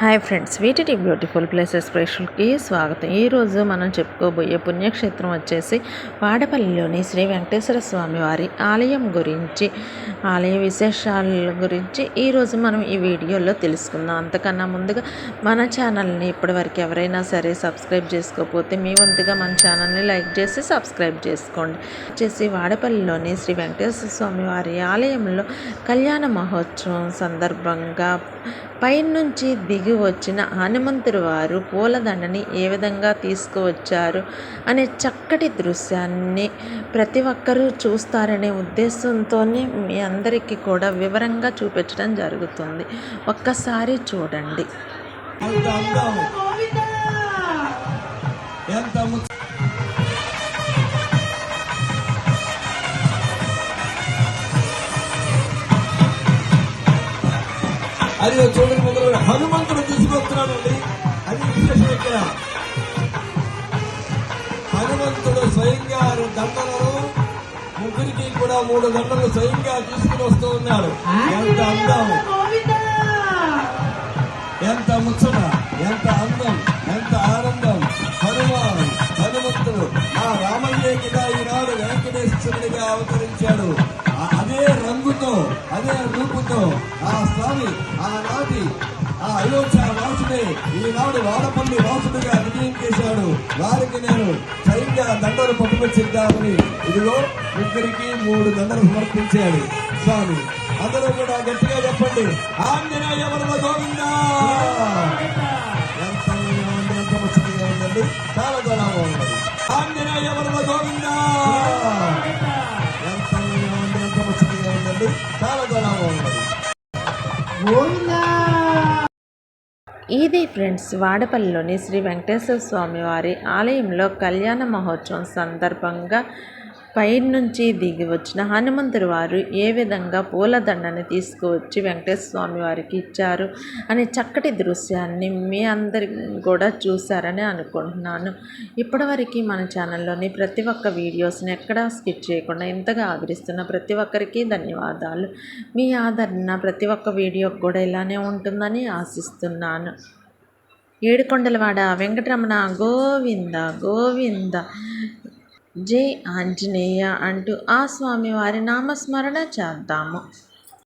Hi friends వీటిటి beautiful places ప్రేక్షకులకి స్వాగతం. ఈరోజు మనం చెప్పుకోబోయే పుణ్యక్షేత్రం వచ్చేసి వాడపల్లిలోని శ్రీ వెంకటేశ్వర స్వామి వారి ఆలయం గురించి ఆలయ విశేషాల గురించి ఈరోజు మనం ఈ వీడియోలో తెలుసుకుందాం. అంతకన్నా ముందుగా మన ఛానల్ని ఇప్పటివరకు ఎవరైనా సరే సబ్స్క్రైబ్ చేసుకోకపోతే మీ వంతుగా మన ఛానల్ని లైక్ చేసి సబ్స్క్రైబ్ చేసుకోండి. వచ్చేసి వాడపల్లిలోని శ్రీ వెంకటేశ్వర స్వామి వారి ఆలయంలో కళ్యాణ మహోత్సవం సందర్భంగా పైనుంచి దిగి వచ్చిన హనుమంతుడు వారు పూలదండని ఏ విధంగా తీసుకువచ్చారు అనే చక్కటి దృశ్యాన్ని ప్రతి ఒక్కరూ చూస్తారనే ఉద్దేశంతో మీ అందరికీ కూడా వివరంగా చూపించడం జరుగుతుంది. ఒక్కసారి చూడండి. ఎంత అది చూడని ముందు హనుమంతుడు తీసుకొస్తున్నాడండి. అది విశేషం ఇక్కడ హనుమంతుడు స్వయంగా దండలను ముగ్గురికి కూడా మూడు దండలు స్వయంగా తీసుకుని వస్తూ ఉన్నాడు. ఎంత అందం. ఎంత ముచ్చట ఎంత అందం ఎంత ఆనందం. హనుమాన్ హనుమంతుడు ఆ రామయ్యకి ఈనాడు వెంకటేశ్వరుడిగా అవతరించాడు. అదే రంగుతో అదే రూపుతో ఆ స్వామి ఆనాటి ఆ అయోధ్య వాసుడే ఈనాడు వాడపల్లి వాసుడిగా విజయం చేశాడు. వారికి నేను స్వయంగా దండలు పట్టుకొచ్చిద్దామని ఇదిగో ముగ్గురికి మూడు దండలు సమర్పించాడు స్వామి. అందరూ కూడా గట్టిగా చెప్పండి. ఆంజనేయ వరద గోవిందా? ఎంత చాలా చాలా బాగుంది ఆంజనేయ వరద గోవిందా? ముచ్చటగా ఉందండి చాలా చాలా బాగుంది ఇది ఫ్రెండ్స్ వాడపల్లిలోని శ్రీ వెంకటేశ్వర స్వామి వారి ఆలయంలో కళ్యాణ మహోత్సవం సందర్భంగా పైనుంచి దిగి వచ్చిన హనుమంతుడు వారు ఏ విధంగా పూలదండని తీసుకువచ్చి వెంకటేశ్వర స్వామి వారికి ఇచ్చారు అనే చక్కటి దృశ్యాన్ని మీ అందరి కూడా చూశారని అనుకుంటున్నాను. ఇప్పటివరకు మన ఛానల్లోని ప్రతి ఒక్క వీడియోస్ని ఎక్కడా స్కిప్ చేయకుండా ఇంతగా ఆదరిస్తున్న ప్రతి ఒక్కరికి ధన్యవాదాలు. మీ ఆదరణ ప్రతి ఒక్క వీడియోకి కూడా ఇలానే ఉంటుందని ఆశిస్తున్నాను. ఏడుకొండలవాడ వెంకటరమణ గోవింద గోవింద. జై ఆంజనేయ అంటూ ఆ స్వామివారి నామస్మరణ చేద్దాము.